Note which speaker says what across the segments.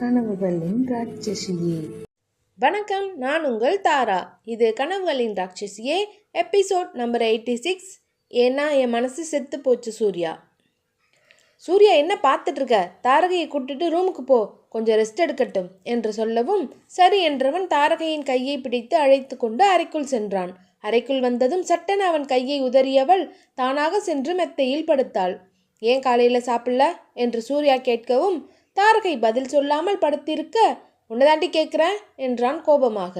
Speaker 1: கனவுகளின் ராட்சசியே.
Speaker 2: வணக்கம் நான் உங்கள் தாரா. இது கனவுகளின் ராட்சசியே எபிசோட் நம்பர் எயிட்டி சிக்ஸ். ஏன்னா என் மனசு செத்து போச்சு சூர்யா. சூர்யா என்ன பார்த்துட்டு இருக்க தாரகையை கூட்டிட்டு ரூமுக்கு போ. கொஞ்சம் ரெஸ்ட் எடுக்கட்டும் என்று சொல்லவும் சரி என்றவன் தாரகையின் கையை பிடித்து அழைத்து கொண்டு அறைக்குள் சென்றான். அறைக்குள் வந்ததும் சட்டென அவன் கையை உதறியவள் தானாக சென்று மெத்தையில் படுத்தாள். ஏன் காலையில் சாப்பிடல? என்று சூர்யா கேட்கவும் தாரகை பதில் சொல்லாமல் படுத்திருக்க உன்னதாண்டி கேட்குறேன் என்றான் கோபமாக.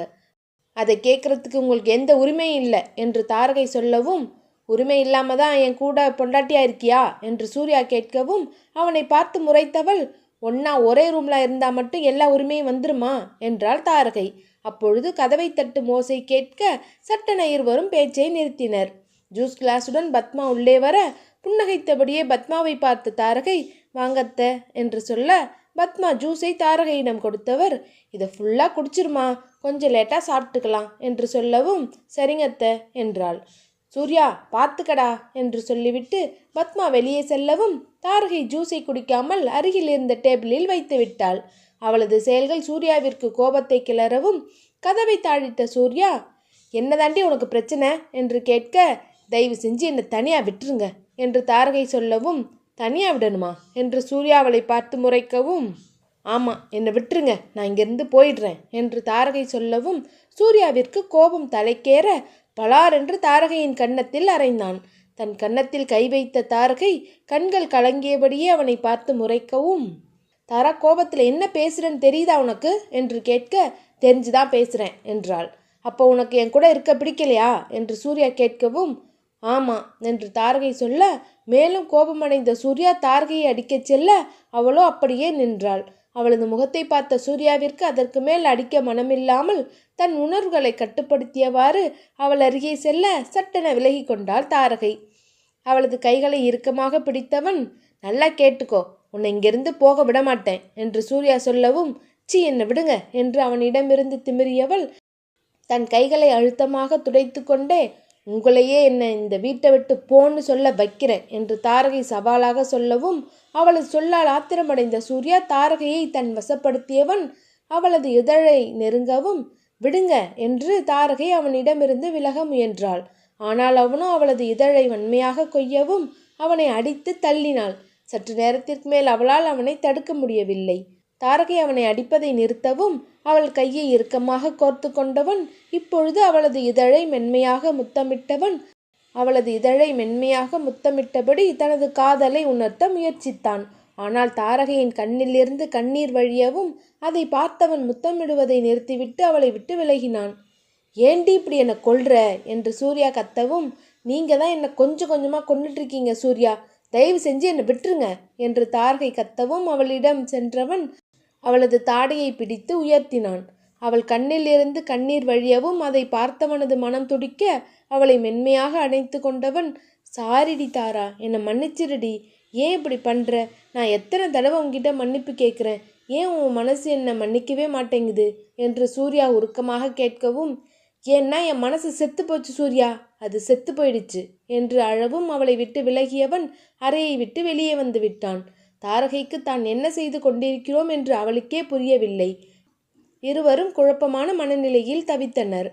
Speaker 2: அதை கேட்கறதுக்கு உங்களுக்கு எந்த உரிமையும் இல்லை என்று தாரகை சொல்லவும் உரிமை இல்லாம தான் என் கூட பொண்டாட்டியா இருக்கியா என்று சூர்யா கேட்கவும் அவனை பார்த்து முறைத்தவள் ஒன்னா ஒரே ரூம்ல இருந்தா மட்டும் எல்லா உரிமையும் வந்துருமா? என்றாள் தாரகை. அப்பொழுது கதவை தட்டு மோசை கேட்க சட்டென இருவரும் பேச்சை நிறுத்தினர். ஜூஸ் கிளாஸுடன் பத்மா உள்ளே வர புன்னகைத்தபடியே பத்மாவை பார்த்த தாரகை வாங்கத்த என்று சொல்ல பத்மா ஜூஸை தாரகையிடம் கொடுத்தவர் இதை ஃபுல்லாக குடிச்சிருமா? கொஞ்சம் லேட்டாக சாப்பிட்டுக்கலாம் என்று சொல்லவும் சரிங்கத்த என்றாள். சூர்யா பார்த்துக்கடா என்று சொல்லிவிட்டு பத்மா வெளியே செல்லவும் தாரகை ஜூஸை குடிக்காமல் அருகில் இருந்த டேபிளில் வைத்து விட்டாள். அவளது செயல்கள் சூர்யாவிற்கு கோபத்தை கிளறவும் கதவை தாழிட்ட சூர்யா என்னதாண்டி உனக்கு பிரச்சனை? என்று கேட்க தயவு செஞ்சு என்னை தனியாக விட்டுருங்க என்று தாரகை சொல்லவும் தனியாக விடணுமா? என்று சூர்யாவளை பார்த்து முறைக்கவும் ஆமாம் என்னை விட்டுருங்க. நான் இங்கிருந்து போயிடுறேன் என்று தாரகை சொல்லவும் சூர்யாவிற்கு கோபம் தலைக்கேற பலாரென்று தாரகையின் கன்னத்தில் அறைந்தான். தன் கன்னத்தில் கை வைத்த தாரகை கண்கள் கலங்கியபடியே அவனை பார்த்து முறைக்கவும் தாரா கோபத்தில் என்ன பேசுகிறேன்னு தெரியுதா உனக்கு? என்று கேட்க தெரிஞ்சுதான் பேசுகிறேன் என்றாள். அப்போ உனக்கு என் கூட இருக்க பிடிக்கலையா? என்று சூர்யா கேட்கவும் ஆமாம் என்று தாரகை சொல்ல மேலும் கோபமடைந்த சூர்யா தாரகையை அடிக்கச் செல்ல அவளோ அப்படியே நின்றாள். அவளது முகத்தை பார்த்த சூர்யாவிற்கு அதற்கு மேல் அடிக்க மனமில்லாமல் தன் உணர்வுகளை கட்டுப்படுத்தியவாறு அவள் அருகே செல்ல சட்டென விலகி கொண்டாள் தாரகை. அவளது கைகளை இறுக்கமாக பிடித்தவன் நல்லா கேட்டுக்கோ உன்னை இங்கிருந்து போக விட மாட்டேன் என்று சூர்யா சொல்லவும் சி என்னை விடுங்க என்று அவனிடமிருந்து திமிரியவள் தன் கைகளை அழுத்தமாக துடைத்து கொண்டே உங்களையே என்னை இந்த வீட்டை விட்டு போன்னு சொல்ல வைக்கிறேன் என்று தாரகை சவாலாக சொல்லவும் அவளது சொல்லால் ஆத்திரமடைந்த சூர்யா தாரகையை தன் வசப்படுத்தியவன் அவளது இதழை நெருங்கவும் விடுங்க என்று தாரகை அவனிடமிருந்து விலக முயன்றாள். ஆனால் அவனோ அவளது இதழை வன்மையாக கொய்யவும் அவனை அடித்து தள்ளினாள். சற்று நேரத்திற்கு மேல் அவளால் அவனை தடுக்க முடியவில்லை. தாரகை அவனை அடிப்பதை நிறுத்தவும் அவள் கையை இறுக்கமாக கோர்த்து கொண்டவன் இப்பொழுது அவளது இதழை மென்மையாக முத்தமிட்டவன். அவளது இதழை மென்மையாக முத்தமிட்டபடி தனது காதலை உணர்த்த முயற்சித்தான். ஆனால் தாரகையின் கண்ணிலிருந்து கண்ணீர் வழியவும் அதை பார்த்தவன் முத்தமிடுவதை நிறுத்திவிட்டு அவளை விட்டு விலகினான். ஏண்டி இப்படி என்னை கொல்ற? என்று சூர்யா கத்தவும் நீங்க தான் என்னை கொஞ்சம் கொஞ்சமாக கொண்டுட்டு இருக்கீங்க சூர்யா. தயவு செஞ்சு என்னை விட்டுருங்க என்று தாரகை கத்தவும் அவளிடம் சென்றவன் அவளது தாடையை பிடித்து உயர்த்தினான். அவள் கண்ணிலிருந்து கண்ணீர் வழியவும் அதை பார்த்தவனது மனம் துடிக்க அவளை மென்மையாக அணைத்து கொண்டவன் சாரிடி தாரா என்னை மன்னிச்சிருடி ஏன் இப்படி பண்ணுற நான் எத்தனை தடவை உங்ககிட்ட மன்னிப்பு கேட்குறேன். ஏன் உன் மனசு என்னை மன்னிக்கவே மாட்டேங்குது? என்று சூர்யா உருக்கமாக கேட்கவும் ஏன்னா என் மனசு செத்து போச்சு சூர்யா. அது செத்து போயிடுச்சு என்று அழவும் அவளை விட்டு விலகியவன் அறையை விட்டு வெளியே வந்து விட்டான். தாரகைக்கு தான் என்ன செய்து கொண்டிருக்கிறோம் என்று அவளுக்கே புரியவில்லை. இருவரும் குழப்பமான மனநிலையில் தவித்தனர்.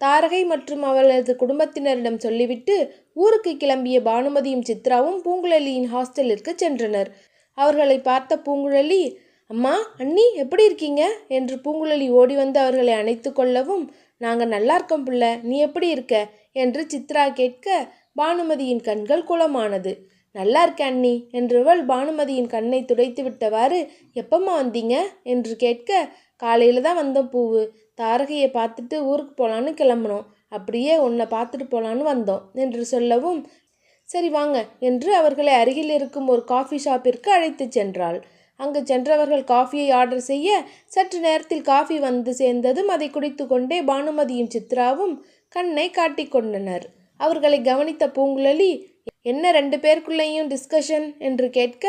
Speaker 2: தாரகை மற்றும் அவளது குடும்பத்தினரிடம் சொல்லிவிட்டு ஊருக்கு கிளம்பிய பானுமதியும் சித்ராவும் பூங்குழலியின் ஹாஸ்டலிற்கு சென்றனர். அவர்களை பார்த்த பூங்குழலி அம்மா அண்ணி எப்படி இருக்கீங்க என்று பூங்குழலி ஓடி வந்து அவர்களை அணைத்து கொள்ளவும் நாங்கள் நல்லா இருக்கோம் புள்ள நீ எப்படி இருக்க என்று சித்ரா கேட்க பானுமதியின் கண்கள் குளமானது. நல்லா இருக்க அண்ணி? என்றவள் பானுமதியின் கண்ணை துடைத்து விட்டவாறு எப்பம்மா வந்தீங்க? என்று கேட்க காலையில் தான் வந்தோம் பூவு. தாரகையை பார்த்துட்டு ஊருக்கு போகலான்னு கிளம்பினோம். அப்படியே உன்னை பார்த்துட்டு போகலான்னு வந்தோம் என்று சொல்லவும் சரி வாங்க என்று அவர்களை அருகில் இருக்கும் ஒரு காஃபி ஷாப்பிற்கு அழைத்துச் சென்றாள். அங்கு சென்றவர்கள் காஃபியை ஆர்டர் செய்ய சற்று நேரத்தில் காஃபி வந்து சேர்ந்ததும் அதை குடித்து கொண்டே பானுமதியும் சித்ராவும் கண்ணை காட்டிக்கொண்டனர் அவர்களை கவனித்த பூங்குழலி என்ன ரெண்டு பேருக்குள்ளேயும் டிஸ்கஷன் என்று கேட்க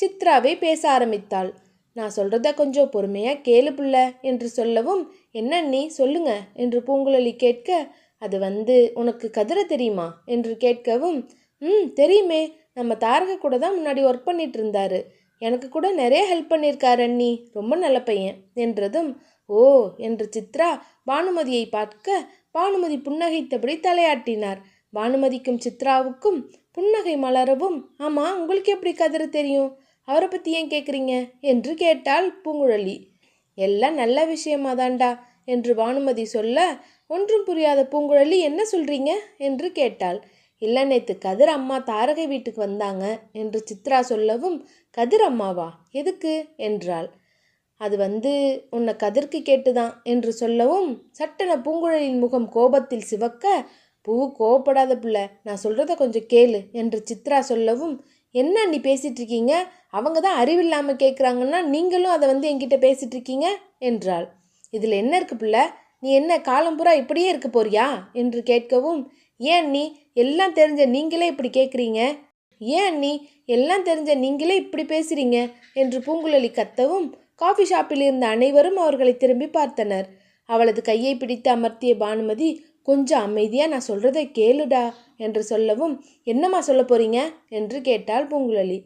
Speaker 2: சித்ராவை பேச ஆரம்பித்தாள். நான் சொல்கிறத கொஞ்சம் பொறுமையாக கேளு புள்ள என்று சொல்லவும் என்ன நீ சொல்லுங்க என்று பூங்குழலி கேட்க அது வந்து உனக்கு கதிர தெரியுமா? என்று கேட்கவும் ம் தெரியுமே. நம்ம தாரக கூட தான் முன்னாடி ஒர்க் பண்ணிட்டு இருந்தாரு. எனக்கு கூட நிறைய ஹெல்ப் பண்ணியிருக்கார் அண்ணி. ரொம்ப நல்ல பையன் என்றதும் ஓ என்று சித்ரா பானுமதியை பார்க்க பானுமதி புன்னகைத்தபடி தலையாட்டினார். பானுமதிக்கும் சித்ராவுக்கும் புன்னகை மலரவும் ஆமாம் உங்களுக்கு எப்படி கதிர தெரியும்? அவரை பற்றி ஏன் கேட்குறீங்க என்று கேட்டாள் பூங்குழலி. எல்லாம் நல்ல விஷயமா தாண்டா என்று பானுமதி சொல்ல ஒன்றும் புரியாத பூங்குழலி என்ன சொல்கிறீங்க என்று கேட்டாள். இல்லை நேத்து கதிர் அம்மா தாரகை வீட்டுக்கு வந்தாங்க என்று சித்ரா சொல்லவும் கதிர் அம்மாவா? எதுக்கு? என்றாள். அது வந்து உன்னை கதிர்க்கு கேட்டுதான் என்று சொல்லவும் சட்டென பூங்குழலின் முகம் கோபத்தில் சிவக்க பூ கோவப்படாத பிள்ளை நான் சொல்கிறத கொஞ்சம் கேளு என்று சித்ரா சொல்லவும் என்ன நீ பேசிகிட்டு இருக்கீங்க? அவங்க தான் அறிவில்லாமல் கேட்குறாங்கன்னா நீங்களும் அதை வந்து என்கிட்ட பேசிகிட்டு இருக்கீங்க என்றாள். இதில் என்ன இருக்கு பிள்ளை? நீ என்ன காலம்புறா இப்படியே இருக்க போறியா? என்று கேட்கவும் ஏன் நீ? எல்லாம் தெரிஞ்ச நீங்களே இப்படி கேட்குறீங்க ஏன் நீ? எல்லாம் தெரிஞ்ச நீங்களே இப்படி பேசுறீங்க என்று பூங்குழலி கத்தவும் காஃபி ஷாப்பில் இருந்த அனைவரும் அவர்களை திரும்பி பார்த்தனர். அவளது கையை பிடித்து அமர்த்திய பானுமதி கொஞ்சம் அமைதியாக நான் சொல்கிறத கேளுடா என்று சொல்லவும் என்னம்மா சொல்ல போகிறீங்க என்று கேட்டாள் பூங்குழலி.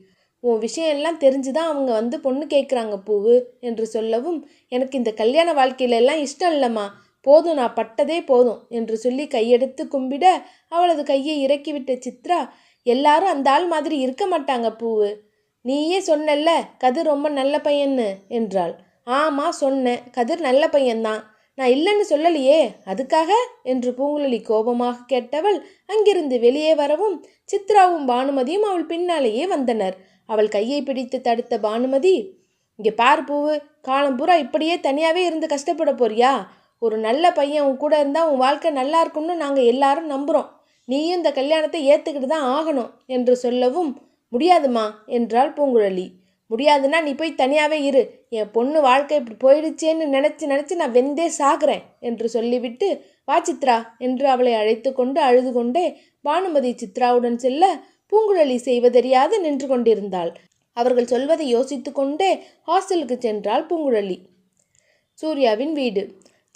Speaker 2: உன் விஷயம் எல்லாம் தெரிஞ்சுதான் அவங்க வந்து பொண்ணு கேட்குறாங்க பூவு என்று சொல்லவும் எனக்கு இந்த கல்யாண வாழ்க்கையில எல்லாம் இஷ்டம் இல்லைம்மா. போதும் நான் பட்டதே போதும் என்று சொல்லி கையெடுத்து கும்பிட அவளது கையை இறக்கிவிட்ட சித்ரா எல்லாரும் அந்த ஆள் மாதிரி இருக்க மாட்டாங்க பூவு. நீயே சொன்னல்ல கதிர் ரொம்ப நல்ல பையன்னு என்றாள். ஆமாம் சொன்னேன். கதிர் நல்ல பையன்தான். நான் இல்லைன்னு சொல்லலையே அதுக்காக? என்று பூங்குழலி கோபமாக கேட்டவள் அங்கிருந்து வெளியே வரவும் சித்ராவும் பானுமதியும் அவள் பின்னாலேயே வந்தனர். அவள் கையை பிடித்து தடுத்த பானுமதி இங்கே பார் பூவு காலம் பூரா இப்படியே தனியாகவே இருந்து கஷ்டப்பட போறியா? ஒரு நல்ல பையன் உன் கூட இருந்தால் உன் வாழ்க்கை நல்லா இருக்கும்னு நாங்கள் எல்லாரும் நம்புகிறோம் நீயும் இந்த கல்யாணத்தை ஏற்றுக்கிட்டு தான் ஆகணும் என்று சொல்லவும் முடியாதுமா என்றாள் பூங்குழலி. முடியாதுன்னா நீ போய் தனியாகவே இரு. என் பொண்ணு வாழ்க்கை இப்படி போயிடுச்சேன்னு நினச்சி நினச்சி நான் வெந்தே சாகிறேன் என்று சொல்லிவிட்டு வா சித்ரா என்று அவளை அழைத்து கொண்டு அழுது கொண்டே பானுமதி சித்ராவுடன் செல்ல பூங்குழலி செய்வதறியாது நின்று கொண்டிருந்தாள். அவர்கள் சொல்வதை யோசித்து கொண்டே ஹாஸ்டலுக்கு சென்றாள் பூங்குழலி. சூர்யாவின் வீடு.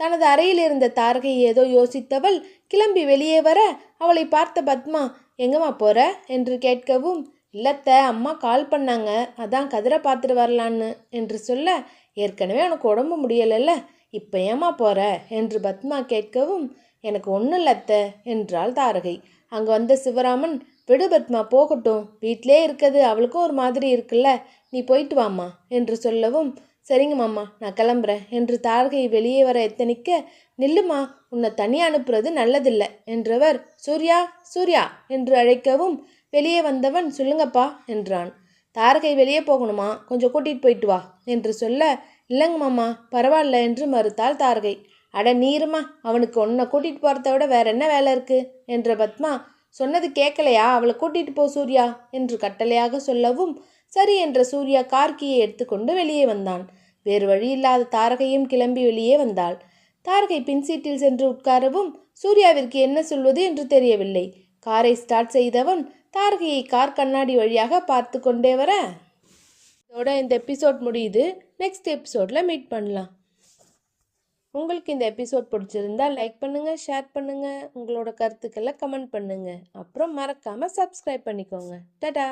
Speaker 2: தனது அறையில் இருந்த தாரகை ஏதோ யோசித்தவள் கிளம்பி வெளியே வர அவளை பார்த்த பத்மா எங்கம்மா போற? என்று கேட்கவும் இல்லத்த அம்மா கால் பண்ணாங்க. அதான் கதிரை பார்த்துட்டு வரலான்னு என்று சொல்ல ஏற்கனவே உனக்கு உடம்பு முடியலைல்ல? இப்போ ஏம்மா போகிற என்று பத்மா கேட்கவும் எனக்கு ஒன்றும் இல்லத்த என்றாள் தாரகை. அங்கே வந்த சிவராமன் விடு பத்மா போகட்டும். வீட்டிலே இருக்கிறது அவளுக்கும் ஒரு மாதிரி இருக்குல்ல. நீ போயிட்டு வாம்மா என்று சொல்லவும் சரிங்க மாமா நான் கிளம்புறேன் என்று தாரகை வெளியே வர எத்தனிக்க நில்லுமா உன்னை தனியாக அனுப்புறது நல்லதில்லை என்றவர் சூர்யா சூர்யா என்று அழைக்கவும் வெளியே வந்தவன் சொல்லுங்கப்பா என்றான். தாரகை வெளியே போகணுமா? கொஞ்சம் கூட்டிகிட்டு போயிட்டு வா என்று சொல்ல இல்லைங்க மாமா பரவாயில்ல என்று மறுத்தாள் தாரகை. அட நீருமா அவனுக்கு உன்னை கூட்டிகிட்டு போகிறத விட வேற என்ன வேலை இருக்கு? என்ற பத்மா சொன்னது கேட்கலையா அவளை கூட்டிகிட்டு போ சூர்யா என்று கட்டளையாக சொல்லவும் சரி என்ற சூர்யா கார்கியை எடுத்துக்கொண்டு வெளியே வந்தான். வேறு வழி இல்லாத தாரகையும் கிளம்பி வெளியே வந்தாள். தாரகை பின் சீட்டில் சென்று உட்காரவும் சூர்யாவிற்கு என்ன சொல்வது? என்று தெரியவில்லை. காரை ஸ்டார்ட் செய்தவன் தாரகையை கார் கண்ணாடி வழியாக பார்த்து கொண்டே வர. இதோட இந்த எபிசோட் முடியுது. நெக்ஸ்ட் எபிசோடில் மீட் பண்ணலாம். உங்களுக்கு இந்த எபிசோட் பிடிச்சிருந்தா லைக் பண்ணுங்கள் ஷேர் பண்ணுங்கள் உங்களோட கருத்துக்களை கமெண்ட் பண்ணுங்கள் அப்புறம் மறக்காமல் சப்ஸ்கிரைப் பண்ணிக்கோங்க. டடா!